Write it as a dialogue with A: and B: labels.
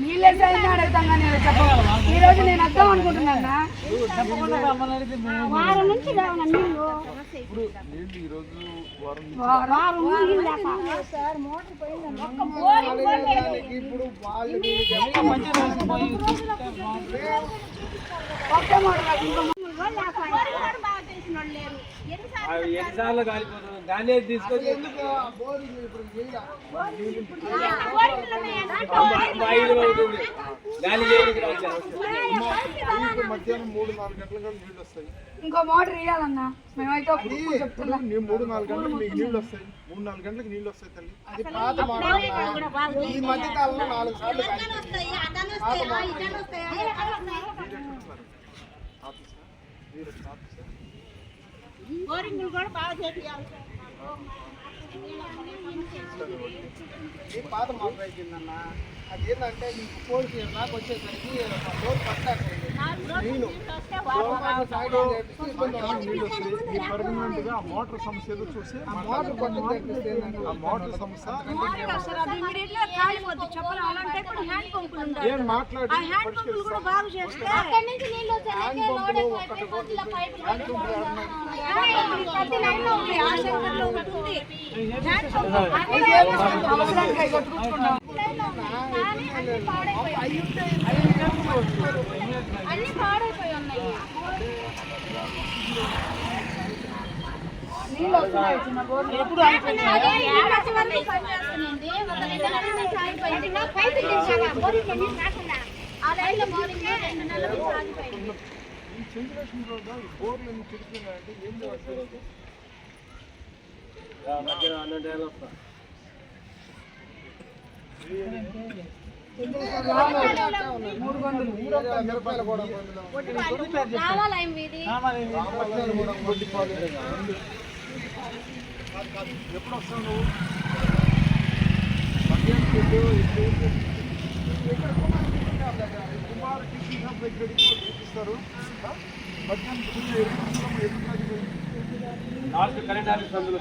A: నీళ్ళు అడుగుతాం కానీ ఈ రోజు నేను
B: వారం నుంచి. ఒక్క బోరింగ్
C: అవి ఎన్నిసార్లు కాలిపోతుంది గాలి తీసుకొచ్చి
D: మధ్యాహ్నం మూడు నాలుగు గంటల కల్లా నీళ్ళు వస్తాయి.
A: ఇంకో మోటార్ వేయాలన్నా. మేమైతే
D: మూడు నాలుగు గంటలకు మీకు నీళ్ళు వస్తాయి. మూడు నాలుగు గంటలకు నీళ్ళు వస్తాయి తల్లి. అది పాత ఈ మధ్య కాలంలో నాలుగు సార్లు మీరు
B: బోరింగ్లు కూడా బాగా
D: చేయాలి పాత మోటార్ అయిందన్న అదేంటంటే ఏంటంటే మీకు పోలీసు నాకు వచ్చేసరికి డోర్ పట్టాకండి పర్మనెంట్గా మోటార్ సమస్య ఏదో చూసి ఆ మోటార్ పట్టుకుంటే ఆ మోటార్ సమస్య
B: కూడా ఆ లైన్లో బోరింగ్ రెండు నెలల ఆగిపోయింది
D: ఈ ఈ బోర్లు చెడిపోయినాయంటే ఏం
C: ఏళ్ళు వస్తా
A: మూడు గంటలు
D: మిరపకాయలు కూడా.
B: రావాలయం వీధి
D: రామకృష్ణాలు కూడా. ఎప్పుడు వస్తావు నువ్వు మధ్యాహ్నం పెట్టు, ఇప్పుడు కుమార్ టిఫిన్ షాప్ దగ్గర. చూపిస్తారు మధ్యాహ్నం ఫుల్
C: నాలుగు కరెంట్ ఆఫీస్ అందులో